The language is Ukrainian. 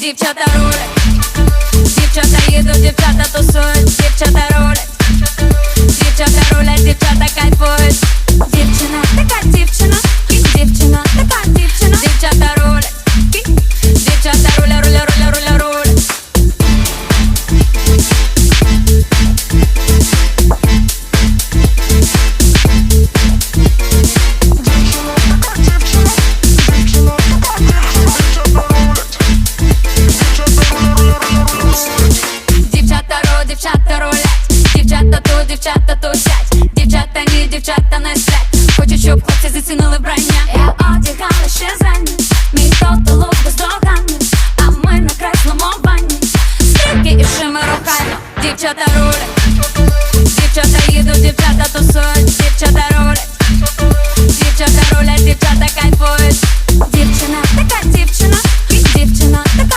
Дівчата рулять, дівчата тусять Дівчата, ні, дівчата не сплять. Хочу, щоб хлопці зацінили брання. Я одягала ще зрані Мій тото лук бездоганний А ми на креслому бані Стрілки і шими рухаємо Дівчата рулять.